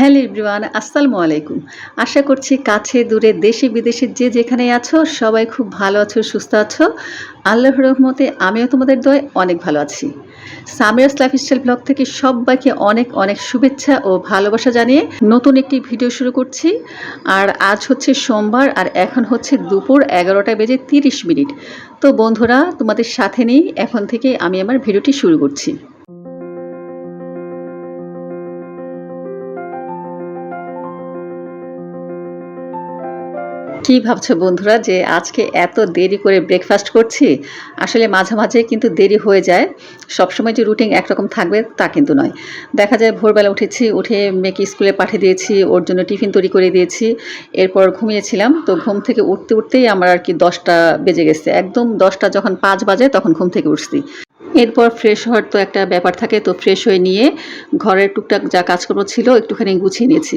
Hello everyone, আসসালামু আলাইকুম। আশা করছি কাছে, দূরে, দেশে, বিদেশে যে যেখানে আছো, সবাই খুব ভালো আছো, সুস্থ আছো। আল্লাহ রহমতে আমিও তোমাদের দয় অনেক ভালো আছি। সামিয়াস লাইফস্টাইল ব্লগ থেকে সবাইকে অনেক অনেক শুভেচ্ছা ও ভালোবাসা জানিয়ে নতুন একটি ভিডিও শুরু করছি। আর আজ হচ্ছে সোমবার, আর এখন হচ্ছে দুপুর এগারোটা বেজে তিরিশ মিনিট। তো বন্ধুরা, তোমাদের সাথে নিয়েই এখন থেকে আমি আমার ভিডিওটি শুরু করছি। কি ভাবছ বন্ধুরা যে আজকে এত দেরি করে ব্রেকফাস্ট করছি? আসলে মাঝে মাঝে কিন্তু দেরি হয়ে যায়। সবসময় যে রুটিন একরকম থাকবে তা কিন্তু নয়। দেখা যায় ভোরবেলা উঠেছি, উঠে মেয়েকে স্কুলে পাঠিয়ে দিয়েছি, ওর জন্য টিফিন তৈরি করে দিয়েছি। এরপর ঘুমিয়েছিলাম, তো ঘুম থেকে উঠতে উঠতেই আমার আর কি দশটা বেজে গেছে। একদম দশটা যখন পাঁচ বাজে তখন ঘুম থেকে উঠছি। এরপর ফ্রেশ হওয়ার তো একটা ব্যাপার থাকে, তো ফ্রেশ হয়ে নিয়ে ঘরের টুকটাক যা কাজকর্ম ছিল একটুখানি গুছিয়ে নিয়েছি।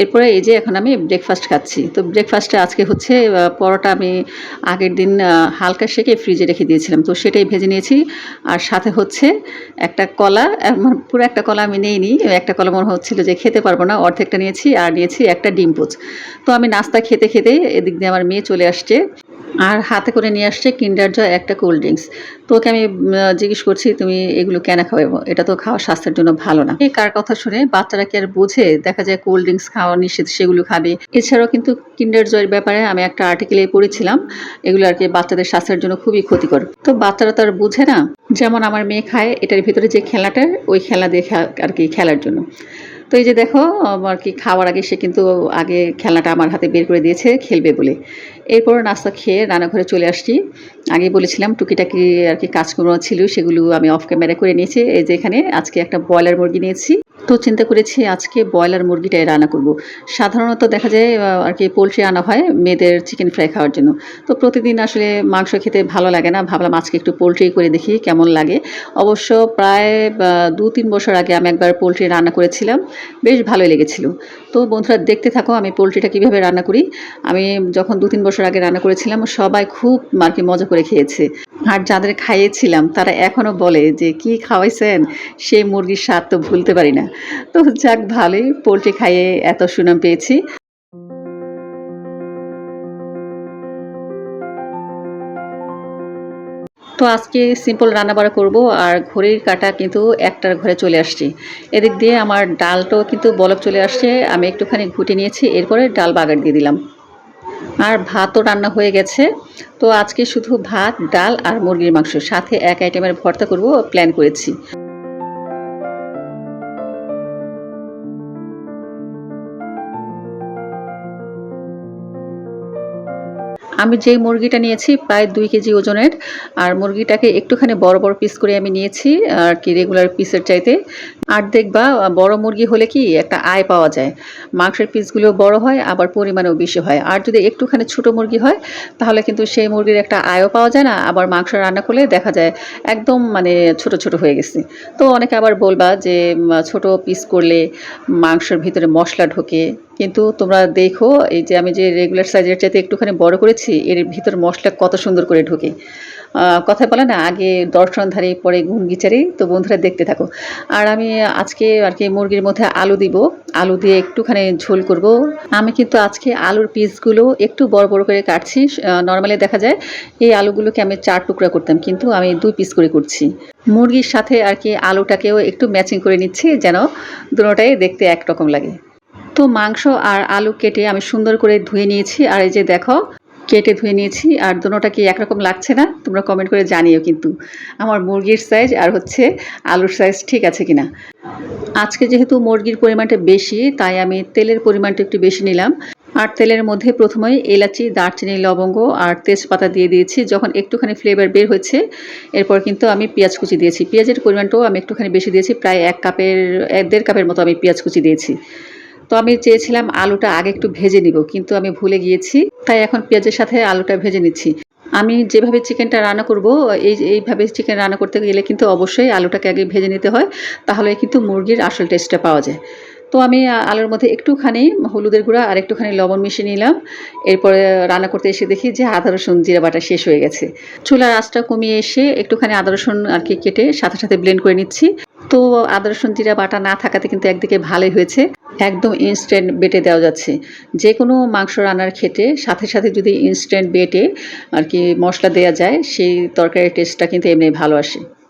এরপরে এই যে এখন আমি ব্রেকফাস্ট খাচ্ছি। তো ব্রেকফাস্টে আজকে হচ্ছে পরোটা আমি আগের দিন হালকা সেকে ফ্রিজে রেখে দিয়েছিলাম। তো সেটাই ভেজে নিয়েছি। আর সাথে হচ্ছে একটা কলা মানে পুরো একটা কলা আমি নিইনি। একটা কলা মনে হচ্ছিল যে খেতে পারব না, অর্ধেকটা নিয়েছি আর নিয়েছি একটা ডিম পোচ। তো আমি নাস্তা খেতে খেতে এদিক দিয়ে আমার মেয়ে চলে আসছে। আর হাতে করে নিয়ে আসছে কিন্ডার জয় একটা কোল্ড ড্রিঙ্কস তোকে আমি জিজ্ঞেস করছি, তুমি এগুলো কেন খাওয়াবো এটা তো খাওয়া স্বাস্থ্যের জন্য ভালো না। কার কথা শুনে বাচ্চারা কি আর বোঝে? দেখা যায় কোল্ড ড্রিঙ্কস খাওয়া নিষেধ, সেগুলো খাবে। এছাড়াও কিন্তু কিন্ডার জয়ের ব্যাপারে আমি একটা আর্টিকেলে পড়েছিলাম। এগুলো আর কি বাচ্চাদের স্বাস্থ্যের জন্য খুবই ক্ষতিকর। তো বাচ্চারা তো আর বুঝে না। যেমন আমার মেয়ে খায়, এটার ভিতরে যে খেলাটা, ওই খেলা দিয়ে আর কি খেলার জন্য। তো এই যে দেখো আর কি খাওয়ার আগে সে কিন্তু আগে খেলনাটা আমার হাতে বের করে দিয়েছে, খেলবে বলে। এরপর নাস্তা খেয়ে রান্নাঘরে চলে আসছি। আগে বলেছিলাম টুকিটাকি আর কি কাজকর্ম ছিল, সেগুলো আমি অফ ক্যামেরা করে নিয়েছি। এই যে এখানে আজকে একটা ব্রয়লার মুরগি নিয়েছি। তো চিন্তা করেছি আজকে ব্রয়লার মুরগিটাই রান্না করব। সাধারণত দেখা যায় আর কি পোলট্রি আনা হয় মেয়েদের চিকেন ফ্রাই খাওয়ার জন্য। তো প্রতিদিন আসলে মাংস খেতে ভালো লাগে না, ভাবলাম আজকে একটু পোলট্রি করে দেখি কেমন লাগে। অবশ্য প্রায় দু তিন বছর আগে আমি একবার পোলট্রি রান্না করেছিলাম, বেশ ভালোই লেগেছিল। তো বন্ধুরা দেখতে থাকো আমি পোলট্রিটা কীভাবে রান্না করি। আমি যখন দু তিন বছর আগে রান্না করেছিলাম, সবাই খুব, আর কি, মজা করে খেয়েছে। আর যাদের খাইয়েছিলাম, তারা এখনও বলে যে, কি খাওয়াইছেন? সেই মুরগির স্বাদ তো ভুলতে পারি না। তো যাক, ভালোই পোলট্রি খাইয়ে এত সুনাম পেয়েছি। তো আজকে সিম্পল রান্না রান্নাবাড়া করব আর ঘড়ির কাটা কিন্তু একটার ঘরে চলে আসছি। এদিক দিয়ে আমার ডালটাও কিন্তু বলক চলে আসছে, আমি একটুখানি ঘুটে নিয়েছি, এরপরে ডাল বাগার দিয়ে দিলাম। আর ভাতও রান্না হয়ে গেছে। তো আজকে শুধু ভাত, ডাল আর মুরগির মাংস। সাথে এক আইটেমের ভর্তা করব প্ল্যান করেছি। আমি যেই মুরগিটা নিয়েছি প্রায় দুই কেজি ওজনের, আর মুরগিটাকে একটুখানি বড় বড় পিস করে আমি নিয়েছি, আর কি রেগুলার পিসের চাইতে। আর দেখবা, বড় মুরগি হলে কি একটা আয় পাওয়া যায়। মাংসের পিসগুলো বড় হয়, আবার পরিমাণেও বেশি হয়। আর যদি একটুখানি ছোট মুরগি হয়, তাহলে কিন্তু সেই মুরগির একটা আয়ও পাওয়া যায় না, আবার মাংস রান্না করলে দেখা যায় একদম মানে ছোট ছোট হয়ে গেছে। তো অনেকে আবার বলবা যে ছোট পিস করলে মাংসের ভিতরে মশলা ঢোকে কিন্তু তোমরা দেখো, এই যে আমি যে রেগুলার সাইজের চাইতে একটুখানি বড় করেছি, এর ভিতর মশলা কত সুন্দর করে ঢোকে। কথা বলে না, আগে দর্শনধারী, পরে গুণ বিচারি তো বন্ধুরা দেখতে থাকো। আর আমি আজকে আর কি মুরগির মধ্যে আলু দিব। আলু দিয়ে একটুখানি ঝোল করব। আমি কিন্তু আজকে আলুর পিসগুলো একটু বড় বড় করে কাটছি। নর্মালি দেখা যায়, এই আলুগুলোকে আমি চার টুকরা করতাম, কিন্তু আমি দুই পিস করে করছি। মুরগির সাথে আর কি আলুটাকেও একটু ম্যাচিং করে নিচ্ছি, যেন দুটোটাই দেখতে একরকম লাগে। তো মাংস আর আলু কেটে আমি সুন্দর করে ধুয়ে নিয়েছি। আর এই যে দেখো, কেটে ধুয়ে নিয়েছি। আর দুটোটা কি একরকম লাগছে না? তোমরা কমেন্ট করে জানিও কিন্তু। আমার মুরগির সাইজ আর হচ্ছে আলুর সাইজ ঠিক আছে কিনা? আজকে যেহেতু মুরগির পরিমাণটা বেশি, তাই আমি তেলের পরিমাণটা একটু বেশি নিলাম। আর তেলের মধ্যে প্রথমেই এলাচি, দারচিনি, লবঙ্গ আর তেজপাতা দিয়ে দিয়েছি। যখন একটুখানি ফ্লেভার বের হয়েছে, এরপর কিন্তু আমি পেঁয়াজ কুচি দিয়েছি। পেঁয়াজের পরিমাণটাও আমি একটুখানি বেশি দিয়েছি। প্রায় এক কাপের, এক দেড় কাপের মতো আমি পেঁয়াজ কুচি দিয়েছি। তো আমি চেয়েছিলাম আলুটা আগে একটু ভেজে নিব, কিন্তু আমি ভুলে গিয়েছি, তাই এখন পেঁয়াজের সাথে আলুটা ভেজে নিচ্ছি। আমি যেভাবে চিকেনটা রান্না করব, এই এইভাবে চিকেন রান্না করতে গেলে কিন্তু অবশ্যই আলুটাকে আগে ভেজে নিতে হয়, তাহলে কিন্তু মুরগির আসল টেস্টটা পাওয়া যায়। তো আমি আলুর মধ্যে একটুখানি হলুদের গুঁড়া আর একটুখানি লবণ মিশিয়ে নিলাম, এরপরে রান্না করতে এসে দেখি যে আদা, রসুন, জিরা বাটা শেষ হয়ে গেছে। চুলার আঁচটা কমিয়ে এসে একটুখানি আদা, রসুন আর কি কেটে সাথে সাথে ব্লেন্ড করে নিচ্ছি। তো আদা, রসুন, জিরা বাটা না থাকাতে কিন্তু একদিকে ভালোই হয়েছে। একদম ইনস্ট্যান্ট বেটে দেওয়া যাচ্ছে। যে কোনো মাংস রান্নার ক্ষেত্রে সাথে সাথে যদি ইনস্ট্যান্ট বেটে আর কি মশলা দেওয়া যায়, সেই তরকারির টেস্টটা কিন্তু এমনি ভালো আসে।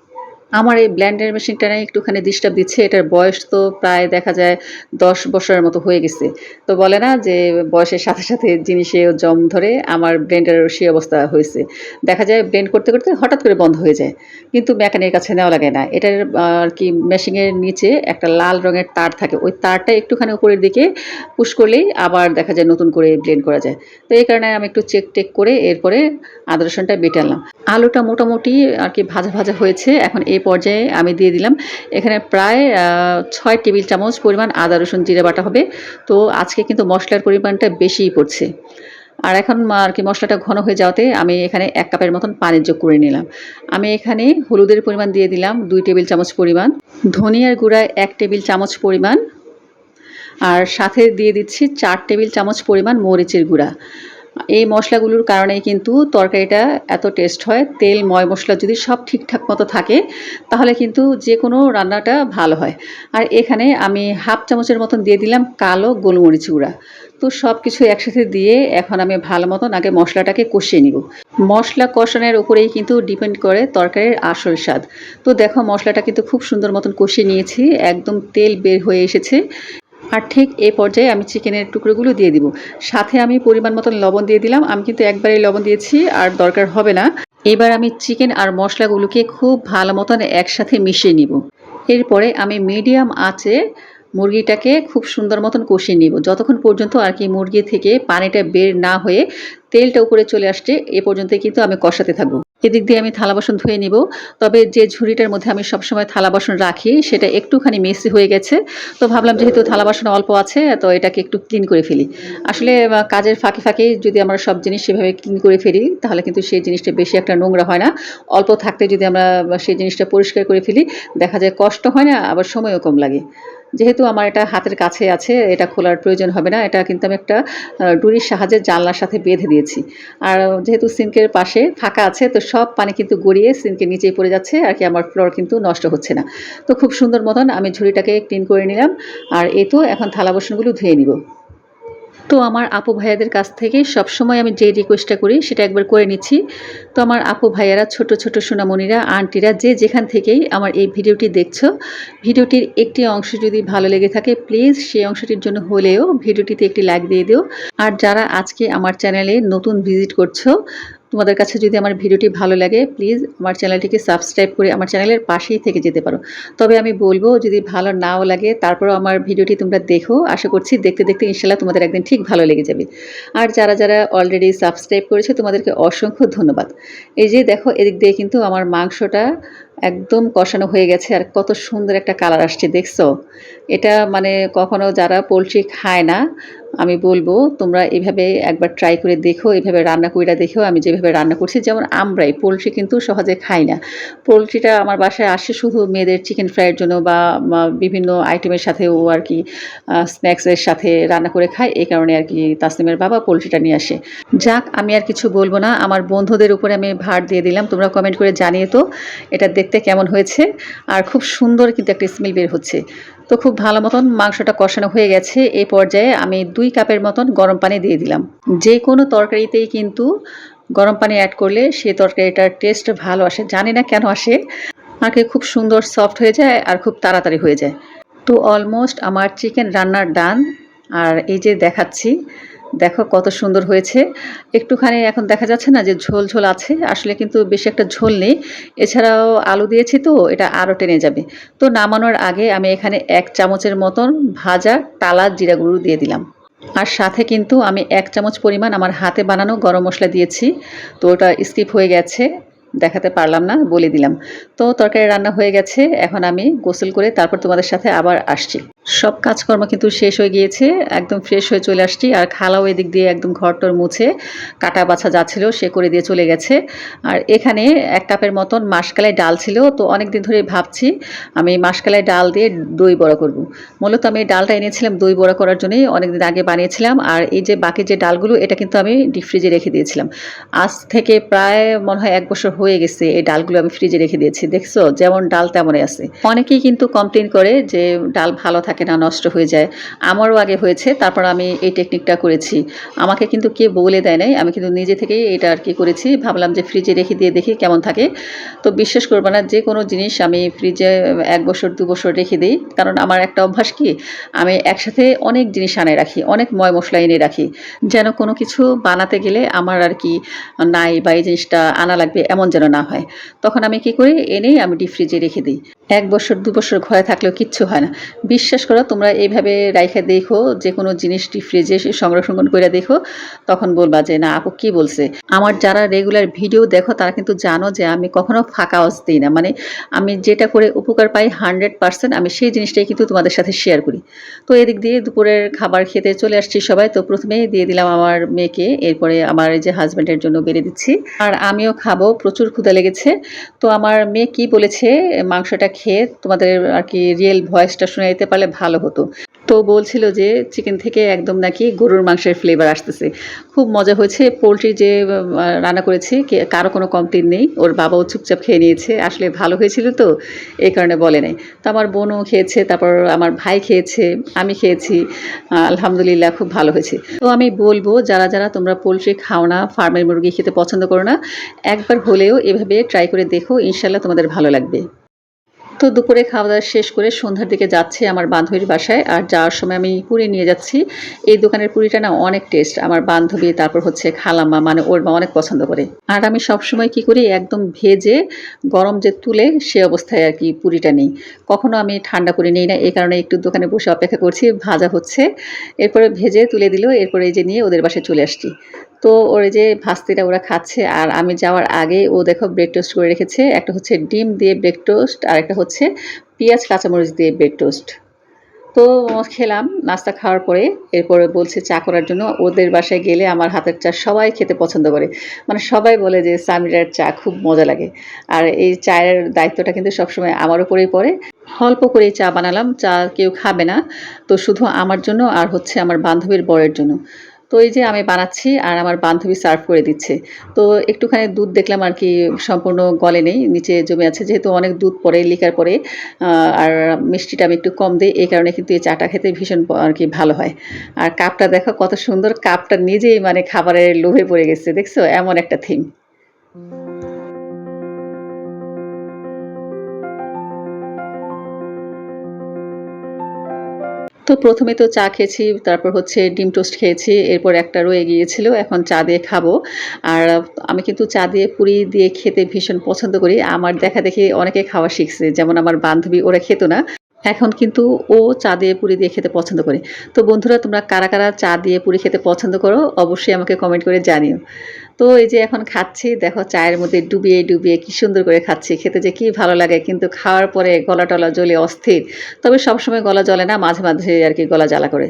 আমার এই ব্ল্যান্ডার মেশিনটা না একটুখানি ডিস্টার্ব দিচ্ছে, এটার বয়স তো প্রায় দেখা যায় দশ বছরের মতো হয়ে গেছে। তো বলে না যে বয়সের সাথে সাথে জিনিসে জম ধরে আমার ব্লেন্ডারেরও সেই অবস্থা হয়েছে। দেখা যায় ব্লেন্ড করতে করতে হঠাৎ করে বন্ধ হয়ে যায়, কিন্তু মেকানিকের কাছে নেওয়া লাগে না। এটার, আর কি, মেশিনের নিচে একটা লাল রঙের তার থাকে, ওই তারটা একটুখানি উপরের দিকে পুশ করলেই আবার দেখা যায় নতুন করে ব্লেন্ড করা যায়। তো এই কারণে আমি একটু চেক টেক করে এরপরে আদা রসুনটা বেটে আনলাম আলুটা মোটামুটি আর কি ভাজা ভাজা হয়েছে, এখন এই পর্যায়ে আমি দিয়ে দিলাম। এখানে প্রায় ছয় টেবিল চামচ পরিমাণ আদা, রসুন, জিরে বাটা হবে। তো আজকে কিন্তু মশলার পরিমাণটা বেশিই পড়ছে। আর এখন আর কি মশলাটা ঘন হয়ে যাওয়াতে আমি এখানে এক কাপের মতন পানি যোগ করে নিলাম। আমি এখানে হলুদের পরিমাণ দিয়ে দিলাম, দুই টেবিল চামচ পরিমাণ। ধনিয়ার গুঁড়া এক টেবিল চামচ পরিমাণ। আর সাথে দিয়ে দিচ্ছি চার টেবিল চামচ পরিমাণ মরিচের গুঁড়া। এই মশলাগুলোর কারণেই কিন্তু তরকারিটা এত টেস্ট হয়। তেল, ময় মশলা যদি সব ঠিকঠাক মতো থাকে, তাহলে কিন্তু যে কোনো রান্নাটা ভালো হয়। আর এখানে আমি হাফ চামচের মতন দিয়ে দিলাম কালো গোলমরিচ গুঁড়া। তো সব কিছু একসাথে দিয়ে এখন আমি ভালো মতন আগে মশলাটাকে কষিয়ে নিব। মশলা কষানোর উপরেই কিন্তু ডিপেন্ড করে তরকারির আসল স্বাদ। তো দেখো মশলাটা কিন্তু খুব সুন্দর মতন কষিয়ে নিয়েছি। একদম তেল বের হয়ে এসেছে। আর ঠিক এই পর্যায়ে আমি চিকেনের টুকরোগুলো দিয়ে দিব। সাথে আমি পরিমাণ মতন লবণ দিয়ে দিলাম। আমি কিন্তু একবারেই লবণ দিয়েছি, আর দরকার হবে না। এবার আমি চিকেন আর মশলাগুলোকে খুব ভালো মতন একসাথে মিশিয়ে নিব। এরপরে আমি মিডিয়াম আঁচে মুরগিটাকে খুব সুন্দর মতন কষিয়ে নিব। যতক্ষণ পর্যন্ত আর কি মুরগি থেকে পানিটা বের না হয়ে তেলটা উপরে চলে আসছে, এ পর্যন্ত কিন্তু আমি কষাতে থাকব। এদিক দিয়ে আমি থালা বাসন ধুয়ে নিব। তবে যে ঝুড়িটার মধ্যে আমি সবসময় থালা বাসন রাখি, সেটা একটুখানি মেসি হয়ে গেছে। তো ভাবলাম যেহেতু থালা বাসন অল্প আছে, তো এটাকে একটু ক্লিন করে ফেলি। আসলে কাজের ফাঁকে ফাঁকে যদি আমরা সব জিনিস সেভাবে ক্লিন করে ফেলি, তাহলে কিন্তু সেই জিনিসটা বেশি একটা নোংরা হয় না। অল্প থাকতে যদি আমরা সেই জিনিসটা পরিষ্কার করে ফেলি, দেখা যায় কষ্ট হয় না, আবার সময়ও কম লাগে। যেহেতু আমার এটা হাতের কাছে আছে, এটা খোলার প্রয়োজন হবে না। এটা কিন্তু আমি একটা ডুরির সাহায্যে জানলার সাথে বেঁধে দিয়েছি। আর যেহেতু সিঙ্কের পাশে ফাঁকা আছে, তো সব পানি কিন্তু গড়িয়ে সিঙ্কের নিচেই পড়ে যাচ্ছে, আর কি আমার ফ্লোর কিন্তু নষ্ট হচ্ছে না। তো খুব সুন্দর মতন আমি ঝুড়িটাকে ক্লিন করে নিলাম, আর এই তো এখন থালা বাসনগুলো ধুয়ে নিব। তো আমার আপু ভাইয়াদের কাছ থেকে সবসময় আমি যে রিকোয়েস্টটা করি, সেটা একবার করে নিচ্ছি। তো আমার আপু ভাইয়ারা, ছোট ছোট সোনামণিরা, আন্টিরা যে যেখান থেকেই আমার এই ভিডিওটি দেখছ, ভিডিওটির একটি অংশ যদি ভালো লেগে থাকে প্লিজ সেই অংশটির জন্য হলেও ভিডিওটিতে একটি লাইক দিয়ে দিও। আর যারা আজকে আমার চ্যানেলে নতুন ভিজিট করছ তোমাদের কাছে যদি আমার ভিডিওটি ভালো লাগে প্লিজ আমার চ্যানেলটিকে সাবস্ক্রাইব করে আমার চ্যানেলের পাশেই থেকে যেতে পারো। তবে আমি বলব, যদি ভালো নাও লাগে, তারপরও আমার ভিডিওটি তোমরা দেখো। আশা করছি দেখতে দেখতে ইনশাল্লাহ তোমাদের একদিন ঠিক ভালো লেগে যাবে। আর যারা যারা অলরেডি সাবস্ক্রাইব করেছে, তোমাদেরকে অসংখ্য ধন্যবাদ। এই যে দেখো, এদিক দিয়ে কিন্তু আমার মাংসটা একদম কষানো হয়ে গেছে আর কত সুন্দর একটা কালার আসছে, দেখছ? এটা মানে কখনো যারা পোলট্রি খায় না, আমি বলব তোমরা এভাবে একবার ট্রাই করে দেখো, এভাবে রান্না কইরা দেখো, আমি যেভাবে রান্না করছি, যেমন আমরাই, পোলট্রি কিন্তু সহজে খাই না। পোলট্রিটা আমার বাসায় আসে শুধু মেয়েদের চিকেন ফ্রাইয়ের জন্য বা বিভিন্ন আইটেমের সাথে ও আর কি স্ন্যাক্সের সাথে রান্না করে খায়, এই কারণে আর কি তাসনিমের বাবা পোলট্রিটা নিয়ে আসে। যাক, আমি আর কিছু বলব না, আমার বন্ধুদের উপরে আমি ভার দিয়ে দিলাম তোমরা কমেন্ট করে জানিয়ে তো, এটা দেখতে কেমন হয়েছে আর খুব সুন্দর কিন্তু একটা স্মেল বের হচ্ছে। তো খুব ভালো মতন মাংসটা কষানো হয়ে গেছে এই পর্যায়ে আমি দুই কাপের মতন গরম পানি দিয়ে দিলাম। যে কোনো তরকারিতেই কিন্তু গরম পানি অ্যাড করলে সেই তরকারিটার টেস্ট ভালো আসে, জানি না কেন আসে। আমাকে খুব সুন্দর সফট হয়ে যায় আর খুব তাড়াতাড়ি হয়ে যায়। তো অলমোস্ট আমার চিকেন রান্নার ডান আর এই যে দেখাচ্ছি দেখো কত সুন্দর হয়েছে। একটুখানি এখন দেখা যাচ্ছে না যে ঝোল ঝোল আছে, আসলে কিন্তু বেশি একটা ঝোল নেই। এছাড়াও আলু দিয়েছি তো, এটা আরও টেনে যাবে। তো নামানোর আগে আমি এখানে এক চামচের মতন ভাজা টালা জিরা গুঁড়ো দিয়ে দিলাম। আর সাথে কিন্তু আমি এক চামচ পরিমাণ আমার হাতে বানানো গরম মশলা দিয়েছি। তো ওটা স্কিপ হয়ে গেছে। দেখাতে পারলাম না, বলে দিলাম। তো তরকারি রান্না হয়ে গেছে, এখন আমি গোসল করে তারপর তোমাদের সাথে আবার আসছি। সব কাজকর্ম কিন্তু শেষ হয়ে গিয়েছে, একদম ফ্রেশ হয়ে চলে আসছি, আর খালাও এদিক দিয়ে একদম ঘরটর মুছে কাটা বাছা যাচ্ছিল সে করে দিয়ে চলে গেছে। আর এখানে এক কাপের মতন মাসকালাই ডাল ছিল, তো অনেক দিন ধরে ভাবছি আমি মাসকালাই ডাল দিয়ে দই বড়া করব। মূলত আমি ডালটা এনেছিলাম দই বড়া করার জন্যই, অনেকদিন আগে বানিয়েছিলাম, আর এই যে বাকি যে ডালগুলো, এটা কিন্তু আমি ডিপ ফ্রিজে রেখে দিয়েছিলাম। আজ থেকে প্রায় মনে হয় এক বছর হয়ে গেছে, এই ডালগুলো আমি ফ্রিজে রেখে দিয়েছি। দেখছ? যেমন ডাল তেমনই আছে। অনেকেই কিন্তু কমপ্লেন করে যে ডাল ভালো থাকে না, নষ্ট হয়ে যায়। আমারও আগে হয়েছে, তারপর আমি এই টেকনিকটা করেছি। আমাকে কিন্তু কে বলে দেয় নাই, আমি কিন্তু নিজে থেকেই এটা আর কি করেছি। ভাবলাম যে ফ্রিজে রেখে দিয়ে দেখি কেমন থাকে। তো বিশ্বাস করব না, যে কোনো জিনিস আমি ফ্রিজে এক বছর, দু বছর রেখে দিই। কারণ আমার একটা অভ্যাস কি? আমি একসাথে অনেক জিনিস আনে রাখি, অনেক ময় মশলা এনে রাখি। যেন কোনো কিছু বানাতে গেলে আমার আর কি নাই বা এই জিনিসটা আনা লাগবে, এমন যেন না হয়। তখন আমি কি করি? এনেই আমি ডিপ ফ্রিজে রেখে দিই। এক বছর, দু বছর ঘরে থাকলেও কিচ্ছু হয় না। বিশ্বাস করো, তোমরা এইভাবে রাইখে দেখো যে কোনো জিনিস ডিপ ফ্রিজে সংরক্ষণ করে দেখো, তখন বলবা যে, না আপু, কি বলছে? আমার যারা রেগুলার ভিডিও দেখো, তারা কিন্তু জানো যে, আমি কখনো ফাঁকা আওয়াজ দিই না। মানে আমি যেটা করে উপকার পাই হান্ড্রেড পার্সেন্ট আমি সেই জিনিসটাই কিন্তু তোমাদের সাথে শেয়ার করি। তো এদিক দিয়ে দুপুরের খাবার খেতে চলে আসছি সবাই। তো প্রথমেই দিয়ে দিলাম আমার মেয়েকে, এরপরে আমার এই যে হাজব্যান্ডের জন্য বেড়ে দিচ্ছি। আর আমিও খাব, প্রচুর ক্ষুধা লেগেছে। তো আমার মেয়ে কি বলেছে, মাংসটা খেয়ে তোমাদের আর কি রিয়েল ভয়েসটা শুনে দিতে পারলে ভালো হতো। তো বলছিল যে চিকেন থেকে একদম নাকি গরুর মাংসের ফ্লেভার আসতেছে। খুব মজা হয়েছে। পোলট্রি যে রান্না করেছি কারও কোনো কমপ্লেন নেই। ওর বাবাও চুপচাপ খেয়ে নিয়েছে। আসলে ভালো হয়েছিল তো, এই কারণে বলে নাই। তো আমার বোনও খেয়েছে, তারপর আমার ভাই খেয়েছে, আমি খেয়েছি। আলহামদুলিল্লাহ খুব ভালো হয়েছে। তো আমি বলব, যারা যারা তোমরা পোলট্রি খাও না ফার্মের মুরগি খেতে পছন্দ করো না, একবার হলেও এভাবে ট্রাই করে দেখো, ইনশাল্লাহ তোমাদের ভালো লাগবে। তো দুপুরে খাওয়া দাওয়া শেষ করে সন্ধ্যার দিকে যাচ্ছে আমার বান্ধবীর বাসায়, আর যাওয়ার সময় আমি পুরি নিয়ে যাচ্ছি। এই দোকানের পুরিটা না অনেক টেস্ট আমার বান্ধবী, তারপর হচ্ছে খালাম্মা মানে ওর মা অনেক পছন্দ করে। আর আমি সবসময় কি করি, একদম ভেজে গরম যে তুলে সে অবস্থায় আর কি পুরিটা নেই। কখনো আমি ঠান্ডা পুরি নিই না এই কারণে একটু দোকানে বসে অপেক্ষা করছি, ভাজা হচ্ছে। এরপরে ভেজে তুলে দিল, এরপরে এই যে নিয়ে ওদের বাসায় চলে আসছি। তো ওর যে ভাস্তিটা ওরা খাচ্ছে, আর আমি যাওয়ার আগে ও দেখো ব্রেড টোস্ট করে রেখেছে, একটা হচ্ছে ডিম দিয়ে ব্রেড টোস্ট আর একটা হচ্ছে পেঁয়াজ, কাঁচামরিচ দিয়ে ব্রেড টোস্ট তো খেলাম, নাস্তা খাওয়ার পরে এরপরে বলছে চা করার জন্য, ওদের বাসায় গেলে আমার হাতের চা সবাই খেতে পছন্দ করে। মানে সবাই বলে যে সামিরার চা খুব মজা লাগে। আর এই চায়ের দায়িত্বটা কিন্তু সবসময় আমার উপরেই পড়ে। অল্প করে চা বানালাম, চা কেউ খাবে না। তো শুধু আমার জন্য আর হচ্ছে আমার বান্ধবীর বরের জন্য। তো এই যে আমি বানাচ্ছি আর আমার বান্ধবী সার্ভ করে দিচ্ছে। তো একটুখানি দুধ দেখলাম আর কি, সম্পূর্ণ গলে নেই, নিচে জমে আছে। যেহেতু অনেক দুধ পরে, লিকার পরে আর মিষ্টিটা আমি একটু কম দিই, এই কারণে কিন্তু এই চাটা খেতে ভীষণ আর কি ভালো হয়। আর কাপটা দেখো কত সুন্দর, কাপটা নিজেই মানে খাবারের লোভে পড়ে গেছে, দেখছ? এমন একটা থিম তো প্রথমে তো চা খেয়েছি, তারপর হচ্ছে ডিম টোস্ট খেয়েছি, এরপর একটা রয়ে গিয়েছিল, এখন চা দিয়ে খাব। আর আমি কিন্তু চা দিয়ে পুরি দিয়ে খেতে ভীষণ পছন্দ করি। আমার দেখা দেখি অনেকে খাওয়া শিখছে, যেমন আমার বান্ধবী, ওরা খেত না। এখন কিন্তু ও চা দিয়ে পুরি দিয়ে খেতে পছন্দ করে। তো বন্ধুরা, তোমরা কারা কারা চা দিয়ে পুরি খেতে পছন্দ করো, অবশ্যই আমাকে কমেন্ট করে জানিও। তো এই যে এখন খাচ্ছি, দেখো চায়ের মধ্যে ডুবিয়ে ডুবিয়ে কি সুন্দর করে খাচ্ছি, খেতে যে কি ভালো লাগে, কিন্তু খাওয়ার পরে গলা টলা জ্বলে অস্থির। তবে সবসময় গলা জ্বলে না, মাঝে মাঝে আর কি গলা জ্বালা করে।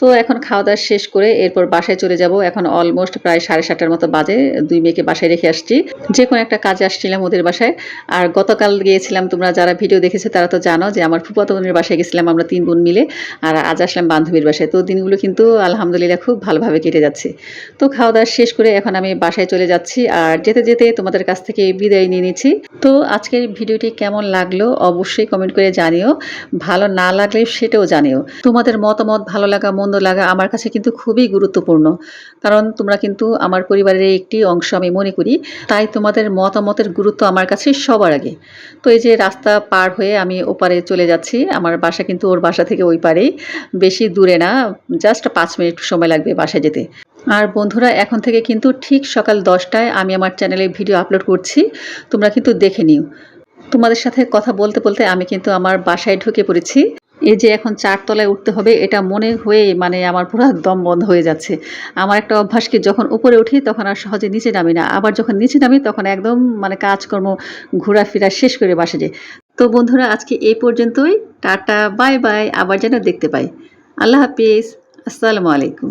তো এখন খাওয়া দাওয়া শেষ করে এরপর বাসায় চলে যাব, এখন অলমোস্ট প্রায় সাড়ে সাতটার মতো বাজে, দুই মেয়েকে বাসায় রেখে আসছি। যে কোনো একটা কাজে আসছিলাম ওদের বাসায়। আর গতকাল গিয়েছিলাম, তোমরা যারা ভিডিও দেখেছ তারা তো জানো যে আমার ফুফাতো বোনের বাসায় গেছিলাম আমরা তিন বোন মিলে, আর আজ আসলাম বান্ধবীর বাসায়। তো দিনগুলো কিন্তু আলহামদুলিল্লাহ খুব ভালোভাবে কেটে যাচ্ছে। তো খাওয়া দাওয়া শেষ করে এখন আমি বাসায় চলে যাচ্ছি আর যেতে যেতে তোমাদের কাছ থেকে বিদায় নিয়ে নিচ্ছি। তো আজকের ভিডিওটি কেমন লাগল অবশ্যই কমেন্ট করে জানিও। ভালো না লাগলে সেটাও জানিও। তোমাদের মতামত, ভালো লাগা, মন্দ লাগা আমার কাছে কিন্তু খুবই গুরুত্বপূর্ণ। কারণ তোমরা কিন্তু আমার পরিবারের একটি অংশ, আমি মনে করি। তাই তোমাদের মতামতের গুরুত্ব আমার কাছে সবার আগে। তো এই যে রাস্তা পার হয়ে আমি ওপারে চলে যাচ্ছি। আমার বাসা কিন্তু ওর বাসা থেকে ওই পারেই। বেশি দূরে না জাস্ট পাঁচ মিনিট সময় লাগবে বাসায় যেতে। আর বন্ধুরা, এখন থেকে কিন্তু ঠিক সকাল দশটায় আমি আমার চ্যানেলে ভিডিও আপলোড করছি। তোমরা কিন্তু দেখে নিও। তোমাদের সাথে কথা বলতে বলতে আমি কিন্তু আমার বাসায় ঢুকে পড়েছি। এই যে এখন চারতলায় উঠতে হবে, এটা মনে হয়ে মানে আমার পুরো দম বন্ধ হয়ে যাচ্ছে। আমার একটা অভ্যাস কি, যখন উপরে উঠি তখন আর সহজে নিচে নামি না। আবার যখন নিচে নামি তখন একদম মানে কাজকর্ম ঘোরাফেরা শেষ করে বাসে যাই তো বন্ধুরা, আজকে এই পর্যন্তই। Tata, bye bye. আবার যেন দেখতে পাই। আল্লাহ হাফিজ। আসসালামু আলাইকুম।